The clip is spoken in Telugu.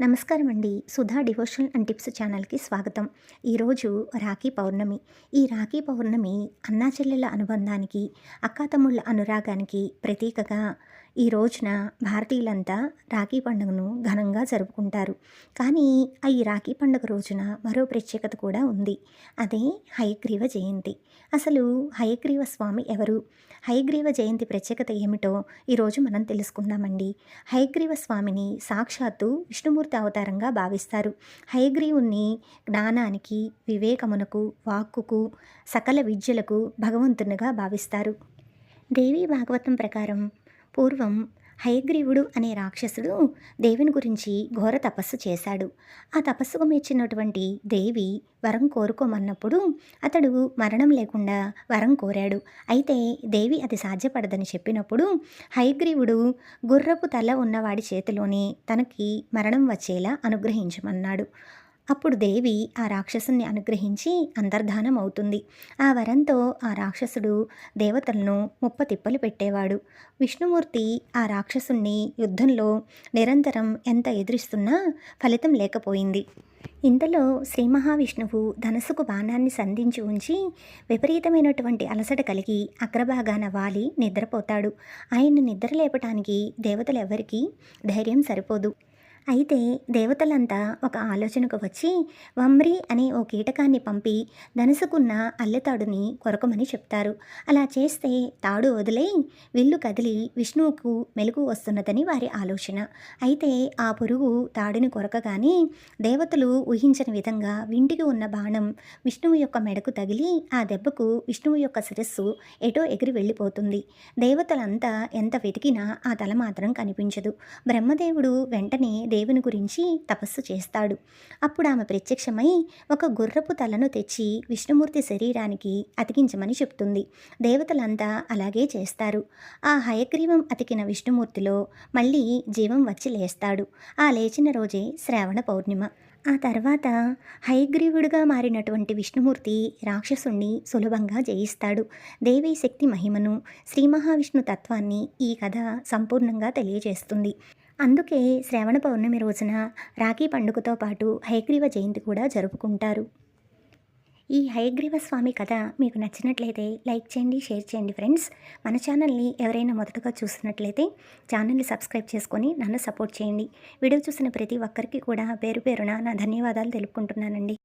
నమస్కారం అండి సుధా డివోషనల్ అండ్ టిప్స్ ఛానల్కి స్వాగతం. ఈరోజు రాఖీ పౌర్ణమి. ఈ రాఖీ పౌర్ణమి అన్నా చెల్లెల అనుబంధానికి అక్కాతమ్ముళ్ళ అనురాగానికి ప్రతీకగా ఈ రోజున భారతీయులంతా రాఖీ పండుగను ఘనంగా జరుపుకుంటారు. కానీ ఈ రాఖీ పండుగ రోజున మరో ప్రత్యేకత కూడా ఉంది. అదే హయగ్రీవ జయంతి. అసలు హయగ్రీవ స్వామి ఎవరు? హయగ్రీవ జయంతి ప్రత్యేకత ఏమిటో ఈరోజు మనం తెలుసుకుందామండి. హయగ్రీవ స్వామిని సాక్షాత్తు విష్ణుమూర్తి అవతారంగా భావిస్తారు. హయగ్రీవుణ్ణి జ్ఞానానికి వివేకమునకు వాక్కుకు సకల విద్యలకు భగవంతునిగా భావిస్తారు. దేవి భాగవతం ప్రకారం పూర్వం హయగ్రీవుడు అనే రాక్షసుడు దేవుని గురించి ఘోర తపస్సు చేశాడు. ఆ తపస్సుకు మెచ్చినటువంటి దేవి వరం కోరుకోమన్నప్పుడు అతడు మరణం లేకుండా వరం కోరాడు. అయితే దేవి అది సాధ్యపడదని చెప్పినప్పుడు హయగ్రీవుడు గుర్రపు తల ఉన్నవాడి చేతిలోనే తనకి మరణం వచ్చేలా అనుగ్రహించమన్నాడు. అప్పుడు దేవి ఆ రాక్షసుని అనుగ్రహించి అంతర్ధానం అవుతుంది. ఆ వరంతో ఆ రాక్షసుడు దేవతలను ముప్ప తిప్పలు పెట్టేవాడు. విష్ణుమూర్తి ఆ రాక్షసుణ్ణి యుద్ధంలో నిరంతరం ఎంత ఎదురిస్తున్నా ఫలితం లేకపోయింది. ఇంతలో శ్రీ మహావిష్ణువు ధనస్సుకు బాణాన్ని సంధించి ఉంచి విపరీతమైనటువంటి అలసట కలిగి అగ్రభాగాన వాలి నిద్రపోతాడు. ఆయన్ని నిద్ర లేపటానికి దేవతలు ఎవరికీ ధైర్యం సరిపోదు. అయితే దేవతలంతా ఒక ఆలోచనకు వచ్చి వమ్రి అనే ఓ కీటకాన్ని పంపి ధనుసుకున్న అల్లెతాడుని కొరకమని చెప్తారు. అలా చేస్తే తాడు వదిలే విల్లు కదిలి విష్ణువుకు మెలుగు వస్తున్నదని వారి ఆలోచన. అయితే ఆ పురుగు తాడుని కొరకగానే దేవతలు ఊహించని విధంగా వింటికి ఉన్న బాణం విష్ణువు యొక్క మెడకు తగిలి ఆ దెబ్బకు విష్ణువు యొక్క శిరస్సు ఎటో ఎగిరి వెళ్ళిపోతుంది. దేవతలంతా ఎంత వెతికినా ఆ తల మాత్రం కనిపించదు. బ్రహ్మదేవుడు వెంటనే దేవుని గురించి తపస్సు చేస్తాడు. అప్పుడు ఆమె ప్రత్యక్షమై ఒక గుర్రపు తలను తెచ్చి విష్ణుమూర్తి శరీరానికి అతికించమని చెప్తుంది. దేవతలంతా అలాగే చేస్తారు. ఆ హయగ్రీవం అతికిన విష్ణుమూర్తిలో మళ్ళీ జీవం వచ్చి లేస్తాడు. ఆ లేచిన రోజే శ్రావణ పౌర్ణిమ. ఆ తర్వాత హయగ్రీవుడిగా మారినటువంటి విష్ణుమూర్తి రాక్షసుణ్ణి సులభంగా జయిస్తాడు. దేవీ శక్తి మహిమను శ్రీ మహావిష్ణు తత్వాన్ని ఈ కథ సంపూర్ణంగా తెలియజేస్తుంది. అందుకే శ్రావణ పౌర్ణమి రోజున రాఖీ పండుగతో పాటు హయగ్రీవ జయంతి కూడా జరుపుకుంటారు. ఈ హయగ్రీవ స్వామి కథ మీకు నచ్చినట్లయితే లైక్ చేయండి షేర్ చేయండి ఫ్రెండ్స్. మన ఛానల్ని ఎవరైనా మొదటగా చూస్తున్నట్లయితే ఛానల్ని సబ్స్క్రైబ్ చేసుకొని నన్ను సపోర్ట్ చేయండి. వీడియో చూసిన ప్రతి ఒక్కరికి కూడా పేరు పేరున నా ధన్యవాదాలు తెలుపుకుంటున్నానండి.